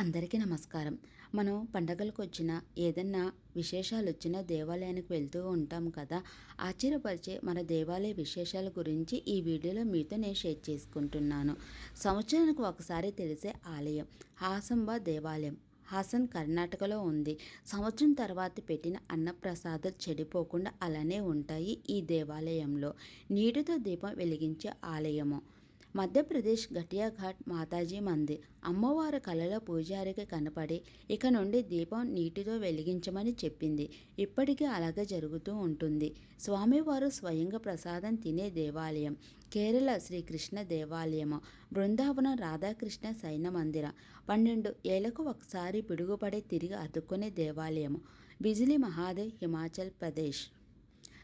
అందరికీ నమస్కారం. మనం పండగలకు వచ్చిన ఏదన్నా విశేషాలు వచ్చిన దేవాలయానికి వెళ్తూ ఉంటాం కదా ఆశ్చర్యపరిచే మన దేవాలయ విశేషాల గురించి ఈ వీడియోలో మీతో నేను షేర్ చేసుకుంటున్నాను. సంవత్సరానికి ఒకసారి తెలిసే ఆలయం హాసంబ దేవాలయం. హాసన్ కర్ణాటకలో ఉంది. సంవత్సరం తర్వాత పెట్టిన అన్నప్రసాదాలు చెడిపోకుండా అలానే ఉంటాయి ఈ దేవాలయంలో. నీటితో దీపం వెలిగించే ఆలయము. మధ్యప్రదేశ్ ఘటియాఘాట్ మాతాజీ మందిర్ అమ్మవారు కళలో పూజారికి కనపడి ఇక నుండి దీపం నీటితో వెలిగించమని చెప్పింది. ఇప్పటికీ అలాగే జరుగుతూ ఉంటుంది. స్వామివారు స్వయంగా ప్రసాదం తినే దేవాలయం. కేరళ శ్రీకృష్ణ దేవాలయము. బృందావనం రాధాకృష్ణ సైన మందిరం. పన్నెండు ఏళ్ళకు ఒకసారి పిడుగుపడి తిరిగి అతుక్కునే దేవాలయము. బిజిలి మహాదేవ్ హిమాచల్ ప్రదేశ్.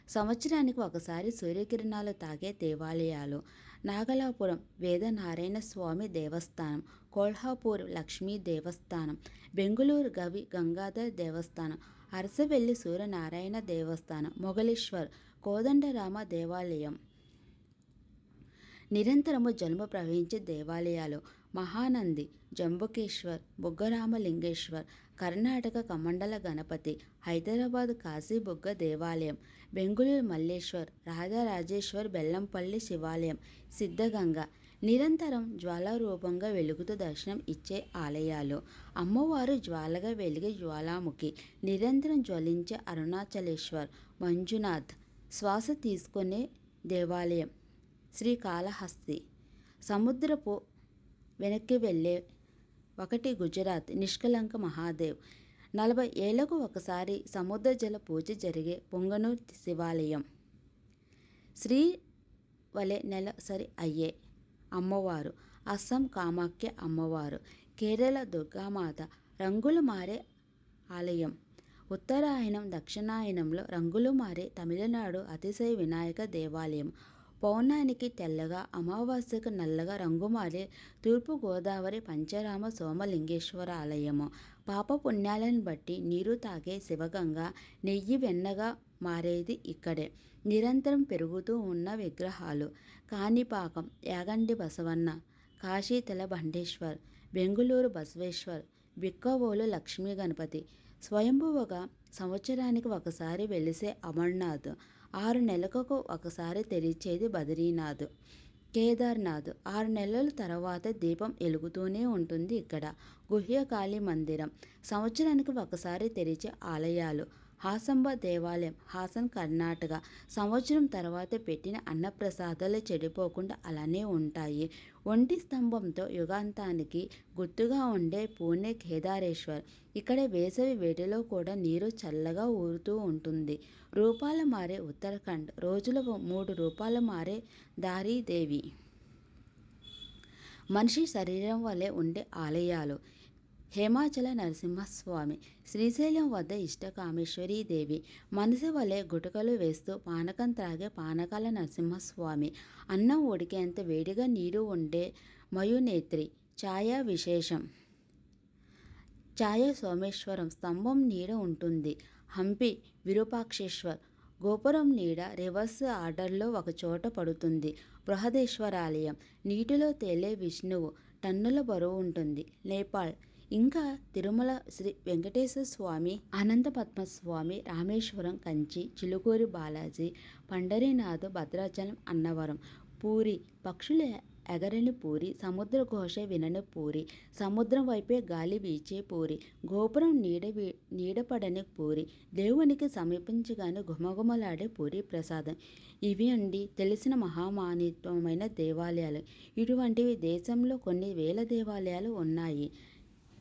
సంవత్సరానికి ఒకసారి సూర్యకిరణాలు తాగే దేవాలయాలు నాగలాపురం వేదనారాయణ స్వామి దేవస్థానం కోల్హాపూర్ లక్ష్మీ దేవస్థానం బెంగుళూరు గవి గంగాధర్ దేవస్థానం అరసవెల్లి సూర్యనారాయణ దేవస్థానం మొగలేశ్వర్ కోదండరామ దేవాలయం. నిరంతరము జన్మ ప్రవహించే దేవాలయాలు మహానంది జంబుకేశ్వర్ బుగ్గరామలింగేశ్వర్ కర్ణాటక కమండల గణపతి హైదరాబాద్ కాశీ బుగ్గ దేవాలయం బెంగుళూరు మల్లేశ్వర్ రాజారాజేశ్వర్ బెల్లంపల్లి శివాలయం సిద్ధగంగ. నిరంతరం జ్వాలారూపంగా వెలుగుతూ దర్శనం ఇచ్చే ఆలయాలు. అమ్మవారు జ్వాలగా వెలిగే జ్వాలాముఖి. నిరంతరం జ్వలించే అరుణాచలేశ్వర్ మంజునాథ్ శ్వాస తీసుకునే దేవాలయం. శ్రీకాళహస్తి. సముద్రపు వెనక్కి వెళ్ళే ఒకటి గుజరాత్ నిష్కలంక మహాదేవ్. నలభై ఏళ్ళకు ఒకసారి సముద్ర జల పూజ జరిగే పొంగనూర్ శివాలయం. శ్రీ వలె నెలసరి అయ్యే అమ్మవారు. అస్సాం కామాఖ్య అమ్మవారు. కేరళ దుర్గామాత రంగులు మారే ఆలయం. ఉత్తరాయణం దక్షిణాయనంలో రంగులు మారే తమిళనాడు అతిశయ వినాయక దేవాలయం. పౌర్ణానికి తెల్లగా అమావాస్యకు నల్లగా రంగుమారే తూర్పుగోదావరి పంచరామ సోమలింగేశ్వర ఆలయము. పాప పుణ్యాలను బట్టి నీరు తాగే శివగంగ నెయ్యి వెన్నగా మారేది ఇక్కడే. నిరంతరం పెరుగుతూ ఉన్న విగ్రహాలు. కాణిపాకం యాగండి బసవన్న కాశీతల బండేశ్వర్ బెంగుళూరు బసవేశ్వర్ బిక్కవోలు లక్ష్మీ గణపతి. స్వయంభువగా సంవత్సరానికి ఒకసారి వెలిసే అమర్నాథ్. ఆరు నెలలకు ఒకసారి తెరిచేది బద్రీనాథ్ కేదార్నాథ్. ఆరు నెలల తర్వాత దీపం వెలుగుతూనే ఉంటుంది ఇక్కడ. గుహ్యకాళి మందిరం. సంవత్సరానికి ఒకసారి తెరిచే ఆలయాలు. హాసంబ దేవాలయం హాసన్ కర్ణాటక. సంవత్సరం తర్వాత పెట్టిన అన్నప్రసాదాలు చెడిపోకుండా అలానే ఉంటాయి. ఒంటి స్తంభంతో యుగాంతానికి గుర్తుగా ఉండే పూణే కేదారేశ్వర్. ఇక్కడ వేసవి వేడిలో కూడా నీరు చల్లగా ఊరుతూ ఉంటుంది. రూపాల మారే ఉత్తరాఖండ్ రోజుల మూడు రూపాల మారే దారీదేవి. మనిషి శరీరం వలె ఉండే ఆలయాలు. హేమాచల నరసింహస్వామి శ్రీశైలం వద్ద ఇష్టకామేశ్వరీ దేవి మనసు వలె గుటకలు వేస్తూ పానకం త్రాగే పానకాల నరసింహస్వామి. అన్నం ఉడికేంత వేడిగా నీరు ఉండే మయునేత్రి. ఛాయా విశేషం. ఛాయ సోమేశ్వరం స్తంభం నీడ ఉంటుంది. హంపి విరూపాక్షేశ్వర్. గోపురం నీడ రివర్స్ ఆర్డర్లో ఒక చోట పడుతుంది. బృహదేశ్వరాలయం. నీటిలో తేలే విష్ణువు. టన్నుల బరువు ఉంటుంది. నేపాల్. ఇంకా తిరుమల శ్రీ వెంకటేశ్వర స్వామి అనంత పద్మస్వామి రామేశ్వరం కంచి చిలుకూరి బాలాజీ పండరీనాథ్ భద్రాచలం అన్నవరం పూరి పక్షుల ఎగరని పూరి సముద్ర ఘోష వినని పూరి సముద్రం వైపే గాలి వీచే పూరి గోపురం నీడ నీడపడని పూరి దేవునికి సమీపించగానే గుమగుమలాడే పూరి ప్రసాదం. ఇవి అండి తెలిసిన మహామానిత్వమైన దేవాలయాలు. ఇటువంటివి దేశంలో కొన్ని వేల దేవాలయాలు ఉన్నాయి.